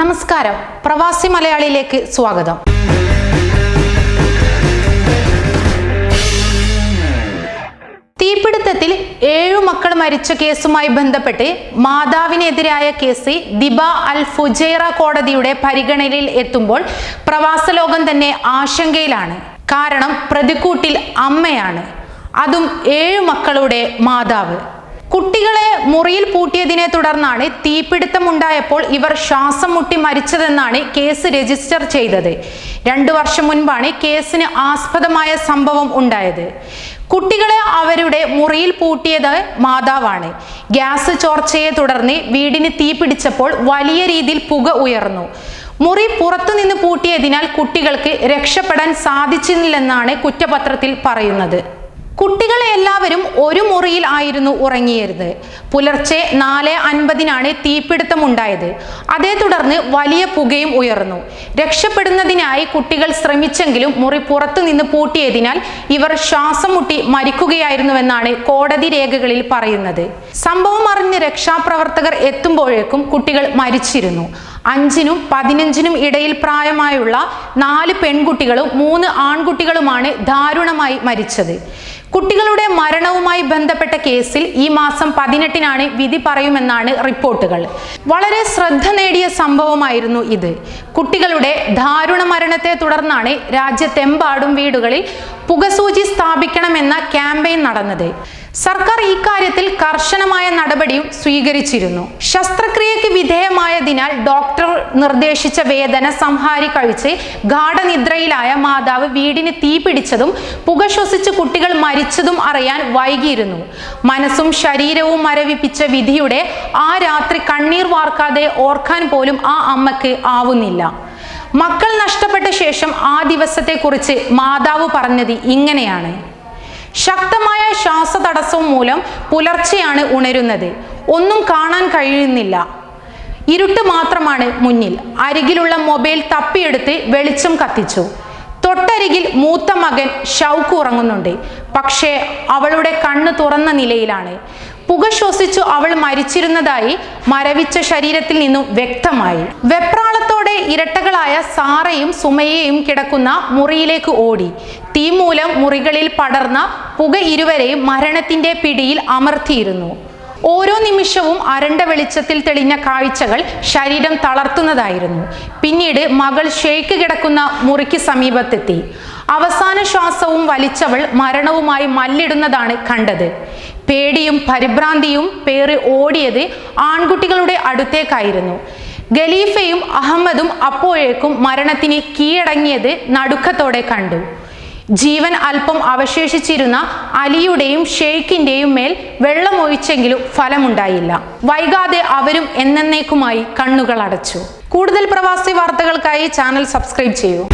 നമസ്കാരം. പ്രവാസി മലയാളിയിലേക്ക് സ്വാഗതം. തീപിടുത്തത്തിൽ ഏഴു മക്കൾ മരിച്ച കേസുമായി ബന്ധപ്പെട്ട് മാതാവിനെതിരായ കേസ് ദിബ അൽ ഫുജൈറ കോടതിയുടെ പരിഗണനയിൽ എത്തുമ്പോൾ പ്രവാസലോകം തന്നെ ആശങ്കയിലാണ്. കാരണം പ്രതിക്കൂട്ടിൽ അമ്മയാണ്. അതും ഏഴു മക്കളുടെ മാതാവ്. കുട്ടികളെ മുറിയിൽ പൂട്ടിയതിനെ തുടർന്നാണ് തീപിടുത്തമുണ്ടായപ്പോൾ ഇവർ ശ്വാസം മുട്ടി മരിച്ചതെന്നാണ് കേസ് രജിസ്റ്റർ ചെയ്തത്. രണ്ടു വർഷം മുൻപാണ് കേസിന് ആസ്പദമായ സംഭവം ഉണ്ടായത്. കുട്ടികളെ അവരുടെ മുറിയിൽ പൂട്ടിയത് മാതാവാണ്. ഗ്യാസ് ചോർച്ചയെ തുടർന്ന് വീടിന് തീപിടിച്ചപ്പോൾ വലിയ രീതിയിൽ പുക ഉയർന്നു. മുറി പുറത്തുനിന്ന് പൂട്ടിയതിനാൽ കുട്ടികൾക്ക് രക്ഷപ്പെടാൻ സാധിച്ചില്ലെന്നാണ് കുറ്റപത്രത്തിൽ പറയുന്നത്. കുട്ടികളെ എല്ലാവരും ഒരു മുറിയിൽ ആയിരുന്നു ഉറങ്ങിയിരുന്നത്. പുലർച്ചെ നാല് അൻപതിനാണ് തീപിടുത്തമുണ്ടായത് അതേ തുടർന്ന് വലിയ പുകയും ഉയർന്നു. രക്ഷപ്പെടുന്നതിനായി കുട്ടികൾ ശ്രമിച്ചെങ്കിലും മുറി പുറത്തുനിന്ന് പൂട്ടിയതിനാൽ ഇവർ ശ്വാസം മുട്ടി മരിക്കുകയായിരുന്നുവെന്നാണ് കോടതി രേഖകളിൽ പറയുന്നത്. സംഭവം അറിഞ്ഞ് രക്ഷാപ്രവർത്തകർ എത്തുമ്പോഴേക്കും കുട്ടികൾ മരിച്ചിരുന്നു. അഞ്ചിനും പതിനഞ്ചിനും ഇടയിൽ പ്രായമായുള്ള നാല് പെൺകുട്ടികളും മൂന്ന് ആൺകുട്ടികളുമാണ് ദാരുണമായി മരിച്ചത്. കുട്ടികളുടെ മരണവുമായി ബന്ധപ്പെട്ട കേസിൽ ഈ മാസം പതിനെട്ടിനാണ് വിധി പറയുമെന്നാണ് റിപ്പോർട്ടുകൾ. വളരെ ശ്രദ്ധ നേടിയ സംഭവമായിരുന്നു ഇത്. കുട്ടികളുടെ ദാരുണ മരണത്തെ തുടർന്നാണ് രാജ്യത്തെമ്പാടും വീടുകളിൽ പുകസൂചി സ്ഥാപിക്കണമെന്ന ക്യാമ്പയിൻ നടന്നത്. സർക്കാർ ഈ കാര്യത്തിൽ കർശനമായ നടപടിയും സ്വീകരിച്ചിരുന്നു. ശസ്ത്രക്രിയയ്ക്ക് വിധേയമായതിനാൽ ഡോക്ടർ നിർദ്ദേശിച്ച വേദന സംഹാരി കഴിച്ച് ഗാഠനിദ്രയിലായ മാതാവ് വീടിന് തീപിടിച്ചതും പുക ശ്വസിച്ച് കുട്ടികൾ മരിച്ചതും അറിയാൻ വൈകിയിരുന്നു. മനസ്സും ശരീരവും മരവിപ്പിച്ച വിധിയുടെ ആ രാത്രി കണ്ണീർ വാർക്കാതെ ഓർക്കാൻ പോലും ആ അമ്മയ്ക്ക് ആവുന്നില്ല. മക്കൾ നഷ്ടപ്പെട്ട ശേഷം ആ ദിവസത്തെക്കുറിച്ച് മാതാവ് പറഞ്ഞത് ഇങ്ങനെയാണ്. ശക്തമായ ശ്വാസതടസ്സവും മൂലം പുലർച്ചെയാണ് ഉണരുന്നത്. ഒന്നും കാണാൻ കഴിയുന്നില്ല. ഇരുട്ട് മാത്രമാണ് മുന്നിൽ. അരികിലുള്ള മൊബൈൽ തപ്പിയെടുത്ത് വെളിച്ചം കത്തിച്ചു. തൊട്ടരികിൽ മൂത്ത മകൻ ഷൗക്ക് ഉറങ്ങുന്നുണ്ട്. പക്ഷേ അവളുടെ കണ്ണ് തുറന്ന നിലയിലാണ്. പുക ശ്വസിച്ചു അവൾ മരിച്ചിരുന്നതായി മരവിച്ച ശരീരത്തിൽ നിന്നും വ്യക്തമായി. വെപ്രാളത്തോടെ ഇരട്ടകളായ സാറയും സുമയെയും കിടക്കുന്ന മുറിയിലേക്ക് ഓടി. തീ മൂലം മുറികളിൽ പടർന്ന പുക ഇരുവരെയും മരണത്തിന്റെ പിടിയിൽ അമർത്തിയിരുന്നു. ഓരോ നിമിഷവും അരണ്ട വെളിച്ചത്തിൽ തെളിഞ്ഞ കാഴ്ചകൾ ശരീരം തളർത്തുന്നതായിരുന്നു. പിന്നീട് മകൾ ഷെയ്ക്ക് കിടക്കുന്ന മുറിക്ക് സമീപത്തെത്തി. അവസാന ശ്വാസവും വലിച്ചവൾ മരണവുമായി മല്ലിടുന്നതാണ് കണ്ടത്. പേടിയും പരിഭ്രാന്തിയും പേറി ഓടിയത് ആൺകുട്ടികളുടെ അടുത്തേക്കായിരുന്നു. ഖലീഫയും അഹമ്മദും അപ്പോഴേക്കും മരണത്തിന് കീഴടങ്ങിയത് നടുക്കത്തോടെ കണ്ടു. ജീവൻ അല്പം അവശേഷിച്ചിരുന്ന അലിയുടെയും ഷെയ്ഖിന്റെയും മേൽ വെള്ളമൊഴിച്ചെങ്കിലും ഫലമുണ്ടായില്ല. വൈകാതെ അവരും എന്നേക്കുമായി കണ്ണുകൾ അടച്ചു കൂടുതൽ പ്രവാസി വാർത്തകൾക്കായി ചാനൽ സബ്സ്ക്രൈബ് ചെയ്യൂ.